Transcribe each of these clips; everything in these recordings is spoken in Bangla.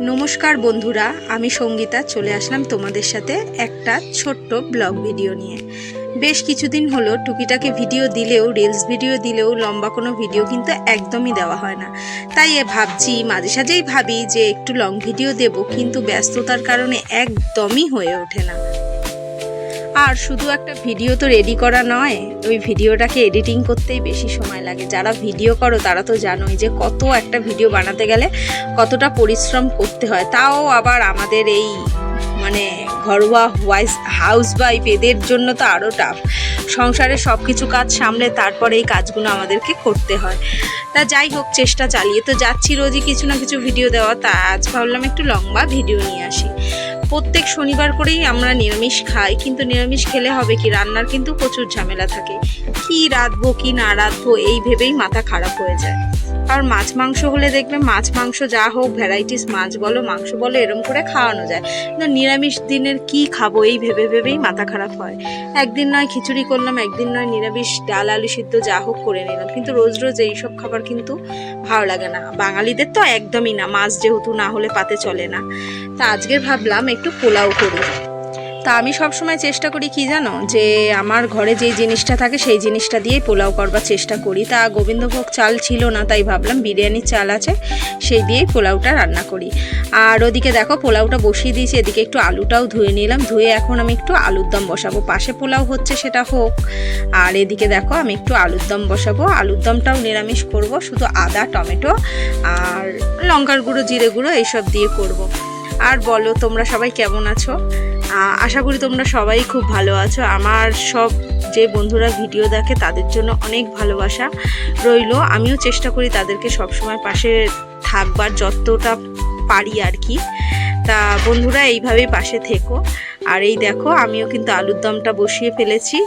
নমস্কার বন্ধুরা, আমি সঙ্গীতা, চলে আসলাম তোমাদের সাথে একটা ছোট্ট ব্লগ ভিডিও নিয়ে। বেশ কিছুদিন হলো টুকিটাকে ভিডিও দিলেও রিলস ভিডিও দিলেও, লম্বা কোনো ভিডিও কিন্তু একদমই দেওয়া হয় না। তাই এ ভাবছি, মাঝে সাঝেই ভাবি যে একটু লং ভিডিও দেব, কিন্তু ব্যস্ততার কারণে একদমই হয়ে ওঠে না। আর শুধু একটা ভিডিও তো রেডি করা নয়, ওই ভিডিওটাকে এডিটিং করতেই বেশি সময় লাগে। যারা ভিডিও করো, তারা তো জানোই যে কত একটা ভিডিও বানাতে গেলে কতটা পরিশ্রম করতে হয়। তাও আবার আমাদের এই মানে ঘরোয়া ওয়াইস হাউস ওয়াইফ এদের জন্য তো আরও টাফ সংসারে সব কিছু কাজ সামলে তারপরে এই কাজগুলো আমাদেরকে করতে হয়। তা যাই হোক, চেষ্টা চালিয়ে। তো যাচ্ছি রোজই কিছু না কিছু ভিডিও দেওয়া। তা আজ ভাবলাম একটু লম্বা ভিডিও নিয়ে আসি। প্রত্যেক শনিবার করেই আমরা নিরামিষ খাই, কিন্তু নিরামিষ খেলে হবে কি? রান্নার কিন্তু প্রচুর ঝামেলা থাকে। কি রাঁধবো, কি না রাঁধবো, এই ভেবেই মাথা খারাপ হয়ে যায়। আর মাছ মাংস হলে দেখবে মাছ মাংস যা হোক, ভ্যারাইটিস মাছ বলো, মাংস বলো, এরম করে খাওয়ানো যায়। কিন্তু নিরামিষ দিনের কি খাব, এই ভেবে ভেবেই মাথা খারাপ হয়। একদিন নয় খিচুড়ি করলাম, একদিন নয় নিরামিষ ডাল, আলু সিদ্ধ যা হোক করে নিলাম। কিন্তু রোজ রোজ এইসব খাবার কিন্তু ভালো লাগে না। বাঙালিদের তো একদমই না, মাছ যেহেতু না হলে পাতে চলে না। তা আজকের ভাবলাম একটু পোলাও করি। তা আমি সবসময় চেষ্টা করি কি জানো? যে আমার ঘরে যেই জিনিসটা থাকে সেই জিনিসটা দিয়েই পোলাও করবার চেষ্টা করি। তা গোবিন্দভোগ চাল ছিল না, তাই ভাবলাম বিরিয়ানির চাল আছে, সেই দিয়েই পোলাওটা রান্না করি। আর ওদিকে দেখো পোলাওটা বসিয়ে দিয়েছি, এদিকে একটু আলুটাও ধুয়ে নিলাম। ধুয়ে এখন আমি একটু আলুর দম বসাবো। পাশে পোলাও হচ্ছে সেটা হোক। আর এদিকে দেখো আমি একটু আলুর দম বসাবো। আলুর দমটাও নিরামিষ করব, শুধু আদা, টমেটো আর লঙ্কার গুঁড়ো, জিরে গুঁড়ো এইসব দিয়ে করব। আর বলো, তোমরা সবাই কেমন আছো? আশা করি তোমরা সবাই খুব ভালো আছো। আমার সব যে বন্ধুরা ভিডিও দেখে তাদের জন্য অনেক ভালোবাসা রইল। আমিও চেষ্টা করি তাদেরকে সবসময় পাশে থাকবার যতটা পারি আর কি। তা বন্ধুরা, এইভাবেই পাশে থেকো। আর এই দেখো, আমিও কিন্তু আলুর দমটা বসিয়ে ফেলেছি।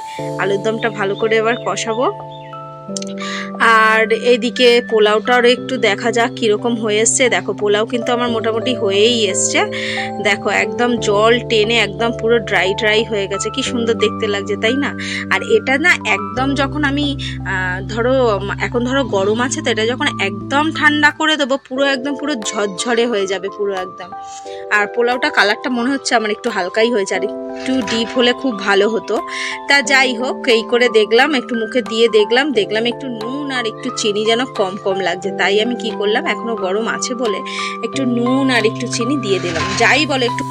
আলুর দমটা ভালো করে এবার কষাবো। আর এদিকে পোলাওটাও একটু দেখা যাক কীরকম হয়ে এসছে। দেখো, পোলাও কিন্তু আমার মোটামুটি হয়েই এসছে। দেখো, একদম জল টেনে একদম পুরো ড্রাই ড্রাই হয়ে গেছে। কি সুন্দর দেখতে লাগছে, তাই না? আর এটা না একদম যখন আমি ধরো এখন ধরো গরম আছে তো, এটা যখন একদম ঠান্ডা করে দেবো, পুরো একদম পুরো ঝরঝরে হয়ে যাবে, পুরো একদম। আর পোলাওটা কালারটা মনে হচ্ছে আমার একটু হালকাই হয়েছে। আর একটু ডিপ হলে খুব ভালো হতো। তা যাই হোক, এই করে দেখলাম, একটু মুখে দিয়ে দেখলাম দেখলাম একটু নুন আর একটু চিনি যেন কম কম লাগছে। তাই আমি কি করলাম, এখনও গরম আছে বলে একটু নুন আর একটু চিনি দিয়ে দিলাম। যাই বলে একটু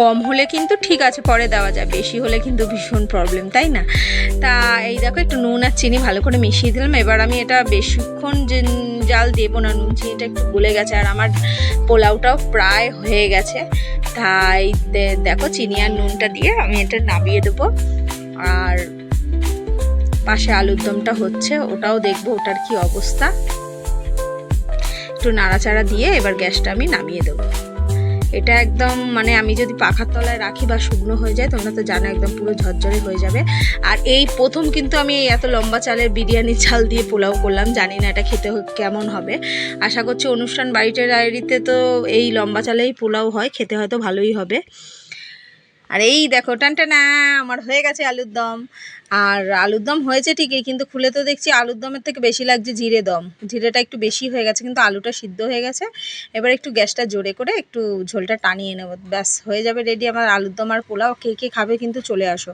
কম হলে কিন্তু ঠিক আছে, পরে দেওয়া যায়। বেশি হলে কিন্তু ভীষণ প্রবলেম তাই না? তা এই দেখো একটু নুন আর চিনি ভালো করে মিশিয়ে দিলাম। এবার আমি এটা বেশিক্ষণ যে জাল দেবো না, নুন, চিনিটা একটু গলে গেছে আর আমার পোলাওটাও প্রায় হয়ে গেছে। তাই দেখো চিনি আর নুনটা দিয়ে আমি এটা নামিয়ে দেবো। আর পাশে আলুর দমটা হচ্ছে, ওটাও দেখব ওটার কি অবস্থা। একটু নাড়াচাড়া দিয়ে এবার গ্যাসটা আমি নামিয়ে দেবো। এটা একদম মানে আমি যদি পাখার তলায় রাখি বা শুকনো হয়ে যায়, তোমরা তো জানো একদম পুরো ঝরঝরে হয়ে যাবে। আর এই প্রথম কিন্তু আমি এত লম্বা চালের বিরিয়ানি চাল দিয়ে পোলাও করলাম, জানি না এটা খেতে কেমন হবে। আশা করছি অনুষ্ঠান বাড়িতে ডায়েরিতে তো এই লম্বা চালেই পোলাও হয়, খেতে হয়তো ভালোই হবে। আর এই দেখো টানটানা আমার হয়ে গেছে আলুর দম। আর আলুর দম হয়েছে ঠিকই, কিন্তু খুলে তো দেখছি আলুর দমের থেকে বেশি লাগছে জিরে দম। জিরেটা একটু বেশি হয়ে গেছে, কিন্তু আলুটা সিদ্ধ হয়ে গেছে। এবার একটু গ্যাসটা জোরে করে একটু ঝোলটা টানিয়ে নেব। ব্যাস, হয়ে যাবে রেডি আমার আলুর দম আর পোলাও। কে কে খাবে কিন্তু চলে আসো।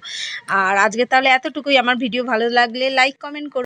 আর আজকে তাহলে এতটুকুই। আমার ভিডিও ভালো লাগলে লাইক, কমেন্ট করো।